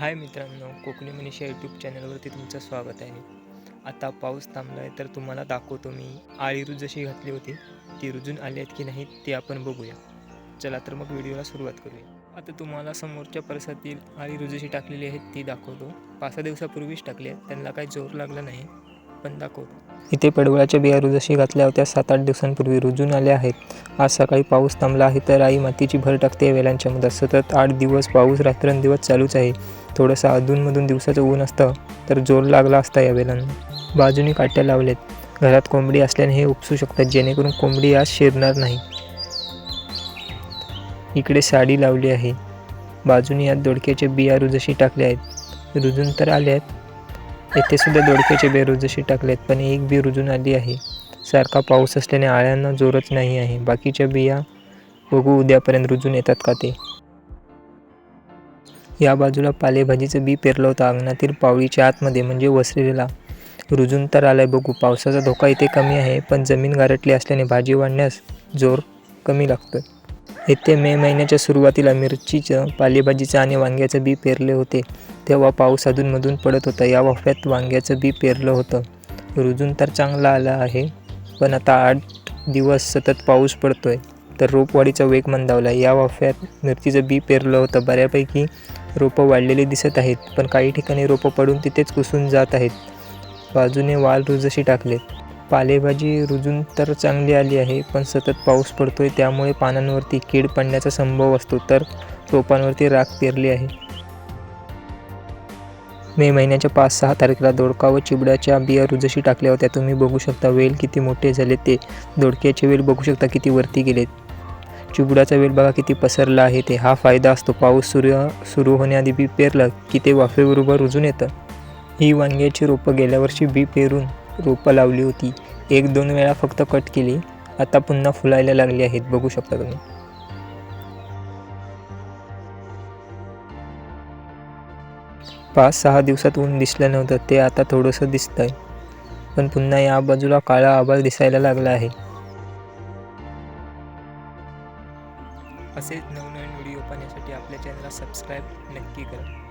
हाय मित्रांनो कोकणी मनीषा यूट्यूब चॅनलवरती तुमचं स्वागत आहे. आता पाऊस थांबला आहे तर तुम्हाला दाखवतो मी आळी जशी घातली होती ती रुजून आली आहेत की नाही ते आपण बघूया. चला तर मग व्हिडिओला सुरुवात करूया. आता तुम्हाला समोरच्या परसातील आळी जशी टाकलेली आहेत ती दाखवतो. पाच सहा दिवसापूर्वीच टाकली आहेत त्यांना काही जोर लागला नाही पण दाखवतो. इथे पडवळाच्या बिया रुजशी घातल्या होत्या सात आठ दिवसांपूर्वी रुजून आल्या आहेत. आज सकाळी पाऊस थांबला आहे तर आई मातीची भर टाकते वेलांच्या मध्ये सतत आठ दिवस पाऊस रात्रंदिवस चालूच आहे. थोडंसं अधूनमधून दिवसाचं ऊन असतं तर जोर लागला असता या वेलांना. बाजूने काट्या लावल्यात. घरात कोंबडी असल्याने हे उपसू शकतात जेणेकरून कोंबडी आज शिरणार नाही. इकडे साडी लावली आहे. बाजूने यात दोडक्याचे बिया रुजशी टाकले आहेत. रुजून तर आले आहेत. येथेसुद्धा दोडक्याचे बिया रुजशी टाकले आहेत पण एक बी रुजून आली आहे. सारखा पाऊस असल्याने आळ्यांना जोरच नाही आहे. बाकीच्या बिया बघू उद्यापर्यंत रुजून येतात का ते. या बाजूला पालेभाजीचं बी पेरलं होतं अंगणातील पावळीच्या आतमध्ये म्हणजे वसलेला रुजून तर आलाय बघू पावसाचा धोका इथे कमी आहे पण जमीन गारटली असल्याने भाजी वाढण्यास जोर कमी लागतं येथे मे महिन्याच्या सुरुवातीला मिरचीचं पालेभाजीचं आणि वांग्याचं बी पेरले होते. तेव्हा पाऊस अधूनमधून पडत होता या वाफ्यात वांग्याचं बी पेरलं होतं. रुजून तर चांगला आला आहे पण आता आठ दिवस सतत पाऊस पडतोय. तर रोपवाढीचा वेग मंदावला या वाफ्यात मिरचीचं बी पेरलं होतं बऱ्यापैकी रोपं वाढलेली दिसत आहेत पण काही ठिकाणी रोपं पडून तिथेच कुसून जात आहेत. बाजूने वाल रुजशी टाकलेत. पालेभाजी रुजून तर चांगली आली आहे पण सतत पाऊस पडतोय त्यामुळे पानांवरती कीड पडण्याचा संभव असतो तर रोपांवरती राख पेरली आहे. मे महिन्याच्या पाच सहा तारखेला दोडका व चिबड्याच्या बिया रुजशी टाकल्या होत्या तुम्ही बघू शकता वेल किती मोठे झाले ते. दोडक्याचे वेल बघू शकता किती वरती गेलेत. चिबुडाचा वेल बघा किती पसरला आहे ते. हा फायदा असतो. पाऊस सूर्य सुरू होण्याआधी बी पेरलं की ते वाफेबरोबर रुजून येतं. ही वांग्याची रोपं गेल्या वर्षी बी पेरून रोपं लावली होती. एक दोन वेळा फक्त कट केली. आता पुन्हा फुलायला लागली आहेत. बघू शकता तुम्ही. पाच सहा दिवसात ऊन दिसलं नव्हतं. ते आता थोडंसं दिसतंय. पण पुन्हा या बाजूला काळा आभाळ दिसायला लागला आहे. असेच नवनवीन व्हिडिओ पाहण्यासाठी आपल्या चॅनलला सबस्क्राईब नक्की करा.